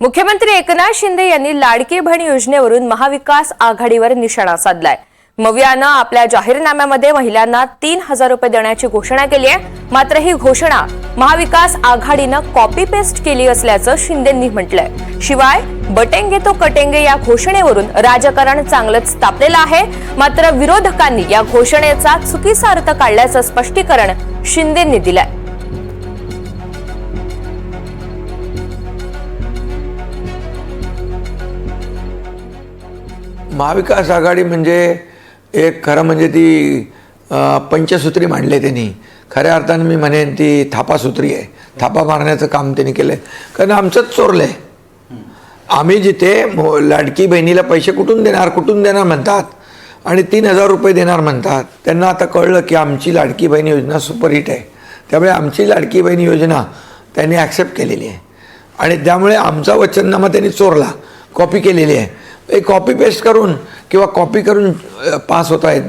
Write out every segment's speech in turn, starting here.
मुख्यमंत्री एकनाथ शिंदे यांनी लाडकी बहीण योजनेवरून महाविकास आघाडीवर निशाणा साधलाय. मवियानं आपल्या जाहीरनाम्यामध्ये महिलांना तीन हजार रुपये देण्याची घोषणा केली आहे मात्र ही घोषणा महाविकास आघाडीनं कॉपी पेस्ट केली असल्याचं शिंदेंनी म्हटलंय. शिवाय बटेंगे तो कटेंगे या घोषणेवरून राजकारण चांगलंच तापलेलं आहे. मात्र विरोधकांनी या घोषणेचा चुकीचा अर्थ काढल्याचं स्पष्टीकरण शिंदेंनी दिलंय. महाविकास आघाडी म्हणजे एक खरं म्हणजे ती पंचसूत्री मांडले त्यांनी. खऱ्या अर्थानं मी म्हणेन ती थापासूत्री आहे. थापा मारण्याचं काम त्यांनी केलं आहे कारण आमचंच चोरलं आहे आम्ही जिथे लाडकी बहिणीला पैसे कुठून देणार कुठून देणार म्हणतात आणि तीन हजार रुपये देणार म्हणतात. त्यांना आता कळलं की आमची लाडकी बहीण योजना सुपरहिट आहे. त्यामुळे आमची लाडकी बहीण योजना त्यांनी ॲक्सेप्ट केलेली आहे. आणि त्यामुळे आमचा वचननामा त्यांनी चोरला. कॉपी केलेली आहे. एक कॉपी पेस्ट करून किंवा कॉपी करून पास होत आहेत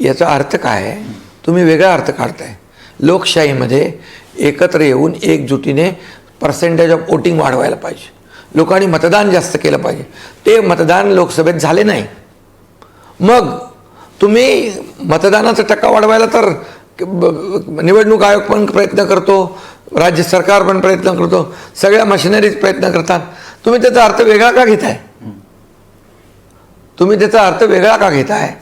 याचा अर्थ काय? आहे तुम्ही वेगळा अर्थ काढताय. लोकशाहीमध्ये एकत्र येऊन एकजुटीने पर्सेंटेज ऑफ वोटिंग वाढवायला पाहिजे. लोकांनी मतदान जास्त केलं पाहिजे. ते मतदान लोकसभेत झाले नाही. मग तुम्ही मतदानाचा टक्का वाढवायला तर ब- निवडणूक आयोग पण प्रयत्न करतो राज्य सरकार पण प्रयत्न करतो सगळ्या मशिनरीज प्रयत्न करतात. तुम्ही त्याचा अर्थ वेगळा का घेताय? तुम्ही त्याचा अर्थ वेगळा का घेताय?